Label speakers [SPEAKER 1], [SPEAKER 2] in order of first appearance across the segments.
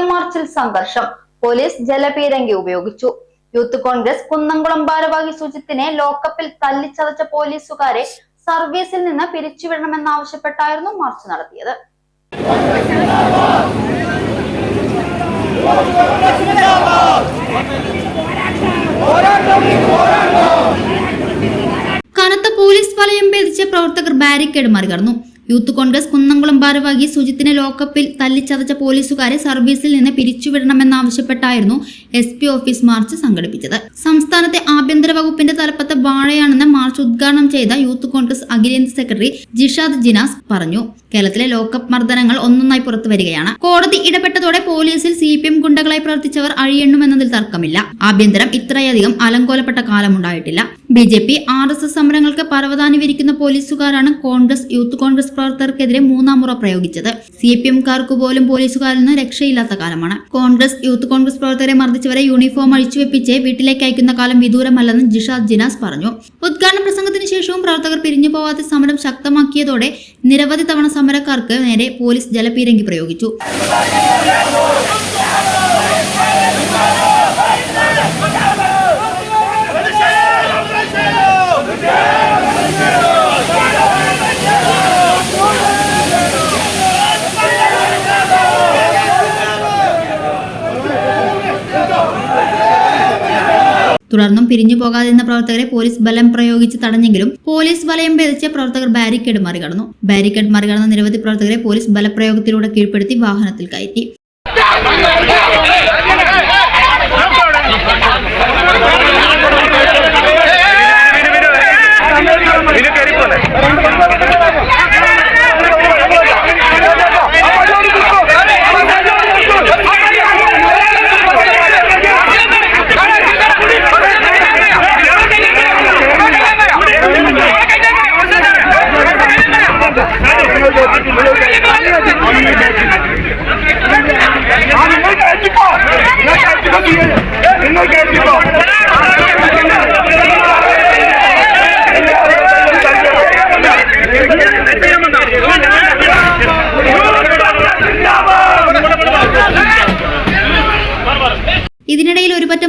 [SPEAKER 1] M മാർച്ചിൽ സംഘർഷം. Police ജലപീരങ്കി ഉപയോഗിച്ചു. യൂത്ത് കോൺഗ്രസ് കുന്നംകുളം ഭാരവാഹി സുജിത്തിനെ ലോക്കപ്പിൽ തല്ലിച്ചതച്ച പോലീസുകാരെ സർവീസിൽ നിന്ന് പിരിച്ചുവിടണമെന്നാവശ്യപ്പെട്ടായിരുന്നു മാർച്ച് നടത്തിയത്. കനത്ത പോലീസ് വലയം ഭേദിച്ച് പ്രവർത്തകർ ബാരിക്കേഡ് മറികടന്നു. യൂത്ത് കോൺഗ്രസ് കുന്നംകുളം ഭാരവാഹി സുജിത്തിനെ ലോക്കപ്പിൽ തല്ലിച്ചതച്ച പോലീസുകാരെ സർവീസിൽ നിന്ന് പിരിച്ചുവിടണമെന്നാവശ്യപ്പെട്ടായിരുന്നു എസ് പി ഓഫീസ് മാർച്ച് സംഘടിപ്പിച്ചത്. സംസ്ഥാനത്തെ ആഭ്യന്തര വകുപ്പിന്റെ തലപ്പത്തെ വാഴയാണെന്ന് മാർച്ച് ഉദ്ഘാടനം ചെയ്ത യൂത്ത് കോൺഗ്രസ് അഖിലേന്ത്യാ സെക്രട്ടറി ജിഷാദ് ജിനാസ് പറഞ്ഞു. കേരളത്തിലെ ലോക്കപ്പ് മർദ്ദനങ്ങൾ ഒന്നൊന്നായി പുറത്തു വരികയാണ്. കോടതി ഇടപെട്ടതോടെ പോലീസിൽ സി പി എം ഗുണ്ടകളായി പ്രവർത്തിച്ചവർ അഴിയണമെന്നതിൽ തർക്കമില്ല. ആഭ്യന്തരം ഇത്രയധികം അലങ്കോലപ്പെട്ട കാലമുണ്ടായിട്ടില്ല. B J P R S S സമരങ്ങൾക്ക് പരവതാനി വിരിക്കുന്ന പോലീസുകാരാണ് കോൺഗ്രസ് യൂത്ത് കോൺഗ്രസ് പ്രവർത്തകർക്കെതിരെ മൂന്നാം മുറ പ്രയോഗിച്ചത്. സി പി എംകാർക്ക് പോലും പോലീസുകാരിൽ നിന്ന് രക്ഷയില്ലാത്ത കാലമാണ്. കോൺഗ്രസ് യൂത്ത് കോൺഗ്രസ് പ്രവർത്തകരെ മർദ്ദിച്ചവരെ യൂണിഫോം അഴിച്ചുവെപ്പിച്ച് വീട്ടിലേക്ക് അയക്കുന്ന കാലം വിദൂരമല്ലെന്ന് ജിഷാദ് ജിനാസ് പറഞ്ഞു. ഉദ്ഘാടന പ്രസംഗത്തിന് ശേഷവും പ്രവർത്തകർ പിരിഞ്ഞു പോവാതെ സമരം ശക്തമാക്കിയതോടെ നിരവധി തവണ സമരക്കാർക്ക് നേരെ പോലീസ് ജലപീരങ്കി പ്രയോഗിച്ചു. തുടർന്നും പിരിഞ്ഞു പോകാതിരുന്ന പ്രവർത്തകരെ പോലീസ് ബലം പ്രയോഗിച്ച് തടഞ്ഞെങ്കിലും പോലീസ് വലയം ഭേദിച്ച പ്രവർത്തകർ ബാരിക്കേഡ് മറികടന്നു. ബാരിക്കേഡ് മറികടന്ന നിരവധി പ്രവർത്തകരെ പോലീസ് ബലപ്രയോഗത്തിലൂടെ കീഴ്പ്പെടുത്തി വാഹനത്തിൽ കയറ്റി.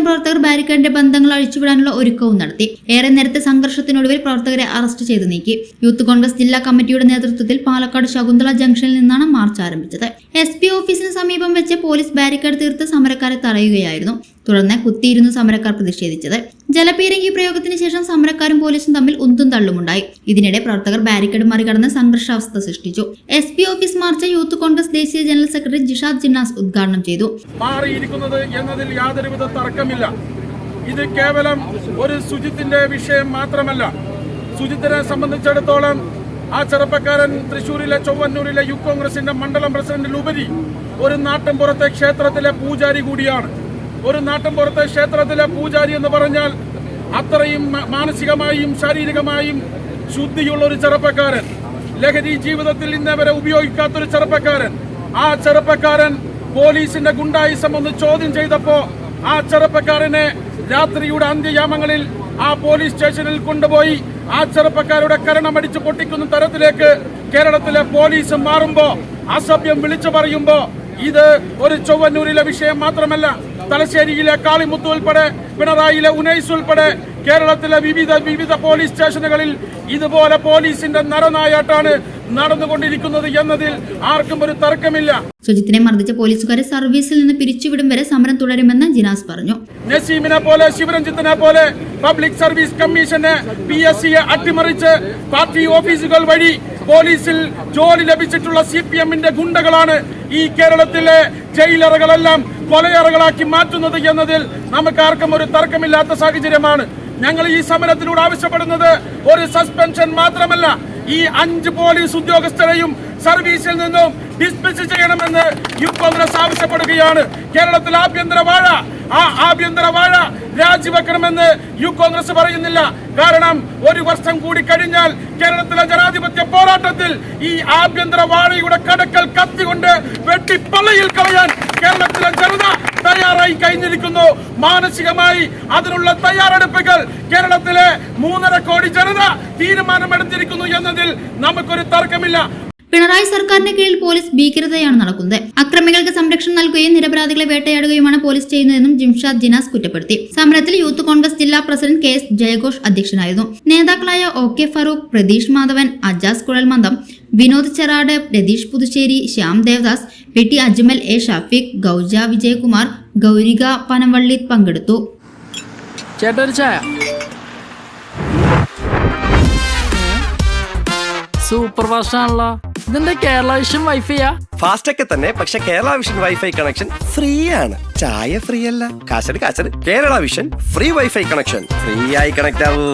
[SPEAKER 1] പ്രവർത്തകർ ബാരിക്കേഡിന്റെ ബന്ധങ്ങൾ അഴിച്ചുവിടാനുള്ള ഒരുക്കവും നടത്തി. ഏറെ നേരത്തെ സംഘർഷത്തിനൊടുവിൽ പ്രവർത്തകരെ അറസ്റ്റ് ചെയ്തു നീക്കി. യൂത്ത് കോൺഗ്രസ് ജില്ലാ കമ്മിറ്റിയുടെ നേതൃത്വത്തിൽ പാലക്കാട് ശകുന്തള ജംഗ്ഷനിൽ നിന്നാണ് മാർച്ച് ആരംഭിച്ചത്. എസ് പി ഓഫീസിന് സമീപം വെച്ച് പോലീസ് ബാരിക്കേഡ് തീർത്ത് സമരക്കാരെ തടയുകയായിരുന്നു. തുടർന്ന് കുത്തിയിരുന്നു സമരക്കാർ പ്രതിഷേധിച്ചത്. ജലപീരങ്കി പ്രയോഗത്തിന് ശേഷം സമരക്കാരും പോലീസും തമ്മിൽ ഉന്തും തള്ളുമുണ്ടായി. ഇതിനിടെ പ്രവർത്തകർ ബാരിക്കേഡ് മറികടന്ന് സംഘർഷാവസ്ഥ സൃഷ്ടിച്ചു. S P office march youth Congress ദേശീയ ജനറൽ സെക്രട്ടറി ജിഷാദ് ജിന്നാസ് ഉദ്ഘാടനം ചെയ്തു.
[SPEAKER 2] മാറിയിരിക്കുന്നത് എന്നതിൽ യാതൊരുവിധ തർക്കമില്ല. ഇത് കേവലം ഒരു ശുചിത്തിന്റെ വിഷയം മാത്രമല്ല. ശുചിത്തിനെ സംബന്ധിച്ചിടത്തോളം ആ ചെറുപ്പക്കാരൻ തൃശൂരിലെ ചൊവ്വന്നൂരിലെ യു കോൺഗ്രസിന്റെ മണ്ഡലം പ്രസിഡന്റിലുപരി ഒരു നാട്ടിൻപുറത്തെ ക്ഷേത്രത്തിലെ പൂജാരി കൂടിയാണ്. ഒരു നാട്ടിൻപുറത്തെ ക്ഷേത്രത്തിലെ പൂജാരി എന്ന് പറഞ്ഞാൽ അത്രയും മാനസികമായും ശാരീരികമായും ശുദ്ധിയുള്ള ഒരു ചെറുപ്പക്കാരൻ. ലഹരി ജീവിതത്തിൽ ഇന്നവരെ ഉപയോഗിക്കാത്തൊരു ചെറുപ്പക്കാരൻ. ആ ചെറുപ്പക്കാരൻ പോലീസിന്റെ ഗുണ്ടായിസം ഒന്ന് ചോദ്യം ചെയ്തപ്പോ ആ ചെറുപ്പക്കാരനെ രാത്രിയുടെ അന്ത്യയാമങ്ങളിൽ ആ പോലീസ് സ്റ്റേഷനിൽ കൊണ്ടുപോയി ആ ചെറുപ്പക്കാരുടെ കരണമടിച്ച് പൊട്ടിക്കുന്ന തരത്തിലേക്ക് കേരളത്തിലെ പോലീസ് മാറുമ്പോ അസഭ്യം വിളിച്ചു പറയുമ്പോ ഇത് ഒരു ചൊവ്വന്നൂരിലെ വിഷയം മാത്രമല്ല തലശ്ശേരിയിലെ കാളിമുത്ത് ഉൾപ്പെടെ പിണറായിയിലെ ഉനൈസ് ഉൾപ്പെടെ കേരളത്തിലെ വിവിധ വിവിധ പോലീസ് സ്റ്റേഷനുകളിൽ ഇതുപോലെ പോലീസിന്റെ നരനായാട്ടാണ് നടന്നുകൊണ്ടിരിക്കുന്നത് എന്നതിൽ ആർക്കും ഒരു തർക്കമില്ല.
[SPEAKER 1] സുജിത്തിനെ മർദ്ദിച്ച പോലീസുകാരെ സർവീസിൽ നിന്ന് പിരിച്ചുവിടും വരെ സമരം തുടരുമെന്ന് ജിനാസ് പറഞ്ഞു.
[SPEAKER 2] നസീമിനെ പോലെ ശിവരഞ്ജിത്തിനെ പോലെ പബ്ലിക് സർവീസ് കമ്മീഷനെ പി എസ് സിയെ അട്ടിമറിച്ച് പാർട്ടി ഓഫീസുകൾ വഴി പോലീസിൽ ജോലി ലഭിച്ചിട്ടുള്ള സി പി എമ്മിന്റെ ഗുണ്ടകളാണ് ഈ കേരളത്തിലെ ജയിലറകളെല്ലാം കൊലയറകളാക്കി മാറ്റുന്നത് എന്നതിൽ നമുക്ക് ആർക്കും ഒരു തർക്കമില്ലാത്ത സാഹചര്യമാണ്. ഞങ്ങൾ ഈ സമരത്തിലൂടെ ആവശ്യപ്പെടുന്നത് ഒരു സസ്പെൻഷൻ മാത്രമല്ല ഈ അഞ്ച് പോലീസ് ഉദ്യോഗസ്ഥരെയും സർവീസിൽ നിന്നും ഡിസ്മിസ് ചെയ്യണമെന്ന് യൂത്ത് കോൺഗ്രസ് ആവശ്യപ്പെടുകയാണ്. കേരളത്തിൽ ആഭ്യന്തര വാഴ. ആ ആഭ്യന്തര വാഴ രാജിവെക്കണമെന്ന് യൂത്ത് കോൺഗ്രസ് പറയുന്നില്ല. കാരണം ഒരു വർഷം കൂടി കഴിഞ്ഞാൽ കേരളത്തിലെ ജനാധിപത്യ പോരാട്ടത്തിൽ ഈ ആഭ്യന്തര വാഴയുടെ കടക്കൽ കത്തികൊണ്ട് വെട്ടിപ്പള്ളയിൽ കളയാൻ കഴിഞ്ഞിരിക്കുന്നു മാനസികമായി അതിനുള്ള തയ്യാറെടുപ്പുകൾ കേരളത്തിലെ മൂന്നര കോടി ജനത തീരുമാനമെടുത്തിരിക്കുന്നു എന്നതിൽ നമുക്കൊരു തർക്കമില്ല.
[SPEAKER 1] പിണറായി സർക്കാരിന്റെ കീഴിൽ പോലീസ് ഭീകരതയാണ് നടക്കുന്നത്. അക്രമികൾക്ക് സംരക്ഷണം നൽകുകയും നിരപരാധികളെ വേട്ടയാടുകയുമാണ് പോലീസ് ചെയ്യുന്നതെന്നും ജിംഷാദ് ജിനാസ് കുറ്റപ്പെടുത്തി. സമരത്തിൽ യൂത്ത് കോൺഗ്രസ് ജില്ലാ പ്രസിഡന്റ് കെ എസ് ജയഘോഷ് അധ്യക്ഷനായിരുന്നു. നേതാക്കളായ O K Farooq Pratheesh Madhavan Ajas Kuzhalmandam Vinod Cherad Ratheesh Puthussery Shyam Devadas P T Ajmal A Shafeeq Gouja Vijayakumar Gaurika Panavalli പങ്കെടുത്തു.
[SPEAKER 3] സൂപ്പർ കേരള വിഷൻ വൈഫൈയാ?
[SPEAKER 4] ഫാസ്റ്റ് ഒക്കെ തന്നെ പക്ഷെ Kerala Vision wifi connection free ആണ് ചായ ഫ്രീ അല്ല കാശട് കാശട് Kerala Vision free wifi connection free ആയി കണക്ട് ആവൂ.